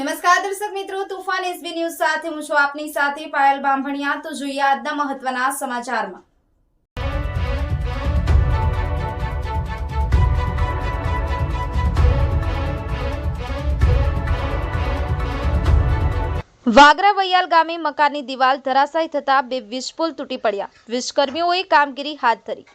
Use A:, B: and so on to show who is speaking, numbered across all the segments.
A: Two તુફાન SB news સાથે હું છું આપની સાથે પાયલ બાંભણિયા. તો જોઈએ આજના મહત્વના સમાચારમાં. વાગરા વૈયાલ ગામે મકાનની દિવાલ ધરાશાયી થતા બે વીજપોલ તૂટી પડ્યા. વીજકર્મીઓએ કામગીરી હાથ ધરી.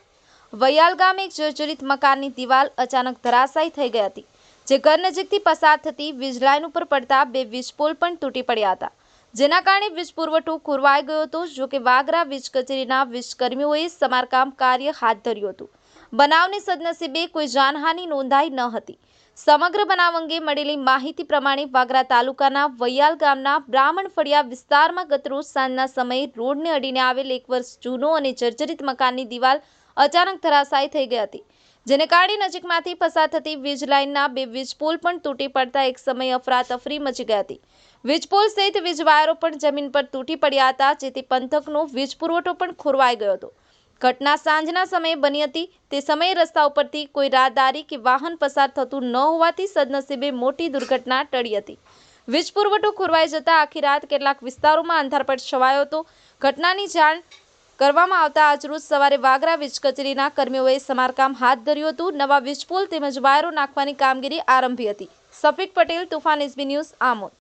A: વૈયાલ ગામે એક જર્જરિત મકાનની દિવાલ અચાનક ધરાશાયી થઈ ગઈ હતી. જે ઘર નજીકથી પસાર થતી વીજ લાઇન ઉપર પડતા બે વીજપોલ પણ તૂટી પડ્યા હતા. જેના કારણે વીજ પુરવઠો ખોરવાઈ ગયો હતો જોકે વાગરા વીજ કચેરીના વીજકર્મીઓએ સમારકામ કાર્ય હાથ ધર્યું હતું. બનાવની સદનસીબે કોઈ જાનહાનિ નોંધાઈ ન હતી. સમગ્ર બનાવ અંગે મળેલી માહિતી પ્રમાણે વાગરા તાલુકાના વૈયાલ ગામના બ્રાહ્મણ ફળિયા વિસ્તારમાં ગતરોજ સાંજના સમયે રોડને અડીને આવેલ એક વર્ષ જૂનો અને જર્જરિત મકાનની દિવાલ અચાનક ધરાશાયી થઈ ગઈ હતી. જેને કારણે નજીકમાંથી પસાર થતી વીજ લાઇનના બે વીજપોલ પણ તૂટી પડતા એક સમય અફરાતફરી મચી ગઈ હતી. વીજપોલ સહિત વીજ વાયરો પણ જમીન પર તૂટી પડ્યા હતા, જેથી પંથકનો વીજ પુરવઠો પણ ખોરવાઈ ગયો હતો. ઘટના સાંજના સમયે બની હતી. તે સમયે રસ્તા ઉપરથી કોઈ રાહદારી કે વાહન પસાર થતું ન હોવાથી સદનસીબે મોટી દુર્ઘટના ટળી હતી. વીજ પુરવઠો ખોરવાઈ જતા આખી રાત કેટલાક વિસ્તારોમાં અંધારપટ છવાયો હતો. ઘટનાની જાણ કરવામાં આવતા આજરોજ સવારે વાગરા વીજ કચેરીના કર્મીઓએ સમારકામ હાથ ધર્યું હતું. નવા વીજપોલ તેમજ વાયરો નાખવાની કામગીરી આરંભી હતી. Safiq Patel, Tufan SB news Amod.